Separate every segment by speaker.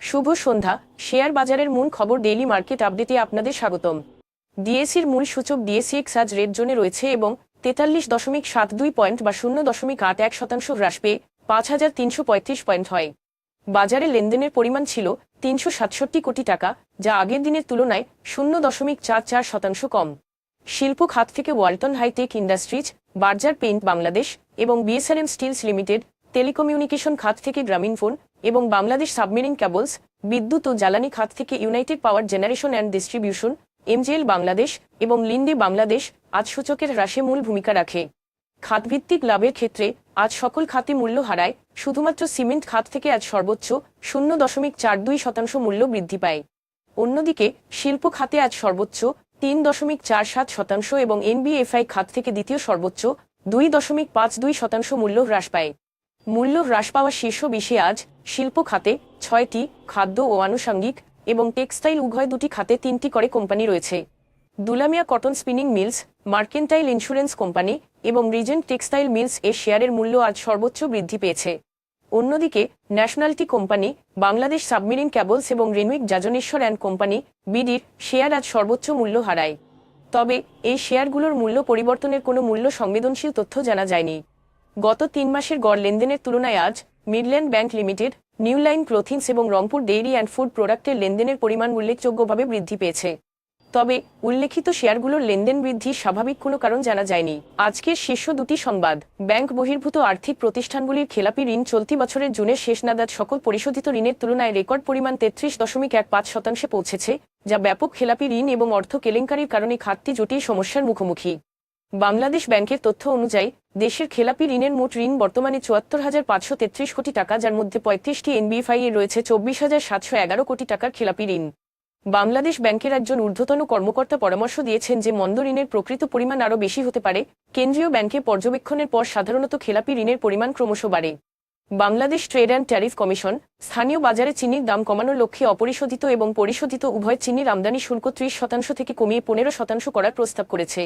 Speaker 1: শুভ সন্ধ্যা। Share বাজারের মূল খবর ডেইলি মার্কেট আপডেটে আপনাদের স্বাগতম। ডিএসির মূল সূচক ডিএসিএক্স আজ রেড জোনে রয়েছে এবং তেতাল্লিশ দশমিক সাত দুই পয়েন্ট বা শূন্য দশমিক আট এক শতাংশ হ্রাস পেয়ে পাঁচ হাজার তিনশো পঁয়ত্রিশ পয়েন্ট হয়। বাজারে লেনদেনের পরিমাণ ছিল তিনশো সাতষট্টি কোটি টাকা, যা আগের দিনের তুলনায় শূন্য দশমিক চার চার শতাংশ কম। শিল্প খাত থেকে Walton hi tech industries, Berger paint Bangladesh এবং বিএসআরএম স্টিলস লিমিটেড টেলিকমিউনিকেশন খাত থেকে গ্রামীণফোন এবং বাংলাদেশ সাবমেরিন ক্যাবলস, বিদ্যুৎ ও জ্বালানি খাত থেকে united power generation and distribution, MJL Bangladesh এবং লিন্ডে বাংলাদেশ আজ সূচকের হ্রাসে মূল ভূমিকা রাখে। খাতভিত্তিক লাভের ক্ষেত্রে আজ সকল খাতে মূল্য হারায়, শুধুমাত্র সিমেন্ট খাত থেকে আজ সর্বোচ্চ শূন্য দশমিক চার দুই শতাংশ মূল্য বৃদ্ধি পায়। অন্যদিকে, শিল্প খাতে আজ সর্বোচ্চ তিন দশমিক চার সাত শতাংশ এবং এনবিএফআই খাত থেকে দ্বিতীয় সর্বোচ্চ দুই দশমিক পাঁচ দুই শতাংশ মূল্য হ্রাস পায়। মূল্য হ্রাস পাওয়া শীর্ষ বিশে আজ শিল্প খাতে ছয়টি খাদ্য ও আনুষঙ্গিক এবং টেক্সটাইল উভয় দুটি খাতে তিনটি করে কোম্পানি রয়েছে। Dulamia cotton spinning mills, mercantile insurance company এবং রিজেন্ট টেক্সটাইল মিলস এর শেয়ারের মূল্য আজ সর্বোচ্চ বৃদ্ধি পেয়েছে। অন্যদিকে, national tea company, Bangladesh submarine cables এবং রেনুইক যাজনেশ্বর অ্যান্ড কোম্পানি, বিডির শেয়ার আজ সর্বোচ্চ মূল্য হারায়। তবে, এই শেয়ারগুলোর মূল্য পরিবর্তনের কোনো মূল্য সংবেদনশীল তথ্য জানা যায়নি। গত তিন মাসের গড় লেনদেনের তুলনায় আজ Midland bank limited, new line clothings এবং রংপুর ডেইরি অ্যান্ড ফুড প্রোডাক্টের লেনদেনের পরিমাণ উল্লেখযোগ্যভাবে বৃদ্ধি পেয়েছে। তবে উল্লেখিত শেয়ারগুলোর লেনদেন বৃদ্ধির স্বাভাবিক কোনো কারণ জানা যায়নি। আজকের শীর্ষ দুটি সংবাদ, ব্যাংক বহির্ভূত আর্থিক প্রতিষ্ঠানগুলির খেলাপি ঋণ চলতি বছরের জুনের শেষ নাগাদ সকল পরিশোধিত ঋণের তুলনায় রেকর্ড পরিমাণ তেত্রিশ দশমিক এক পাঁচ শতাংশে পৌঁছেছে, যা ব্যাপক খেলাপি ঋণ এবং অর্থ কেলেঙ্কারির কারণে খাতটি জটিল সমস্যার মুখোমুখি। বাংলাদেশ ব্যাংকের তথ্য অনুযায়ী, দেশের খেলাপি ঋণের মোট ঋণ বর্তমানে চুয়াত্তর হাজার পাঁচশো তেত্রিশ কোটি টাকা, যার মধ্যে পঁয়ত্রিশটি এনবিএফআই এ রয়েছে চব্বিশ হাজার সাতশো এগারো কোটি টাকার খেলাপি ঋণ। বাংলাদেশ ব্যাংকের একজন ঊর্ধ্বতন কর্মকর্তা পরামর্শ দিয়েছেন যে, মন্দ ঋণের প্রকৃত পরিমাণ আরও বেশি হতে পারে। কেন্দ্রীয় ব্যাংকে পর্যবেক্ষণের পর সাধারণত খেলাপি ঋণের পরিমাণ ক্রমশ বাড়ে। Bangladesh trade and tariff commission, স্থানীয় বাজারে চিনির দাম কমানোর লক্ষ্যে অপরিশোধিত এবং পরিশোধিত উভয় চিনির আমদানি শুল্ক ত্রিশ শতাংশ থেকে কমিয়ে পনেরো শতাংশ করার প্রস্তাব করেছে।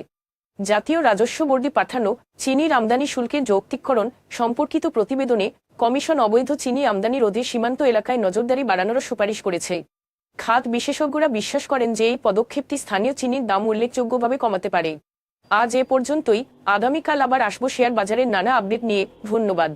Speaker 1: জাতীয় রাজস্ব বোর্ডে পাঠানো চিনির আমদানি শুল্কের যৌক্তিকরণ সম্পর্কিত প্রতিবেদনে কমিশন অবৈধ চিনি আমদানি রোধে সীমান্ত এলাকায় নজরদারি বাড়ানোর সুপারিশ করেছে। খাত বিশেষজ্ঞরা বিশ্বাস করেন যে এই পদক্ষেপটি স্থানীয় চিনির দাম উল্লেখযোগ্যভাবে কমাতে পারে। আজ এ পর্যন্তই। আগামীকাল আবার আসব শেয়ার বাজারের নানা আপডেট নিয়ে। ধন্যবাদ।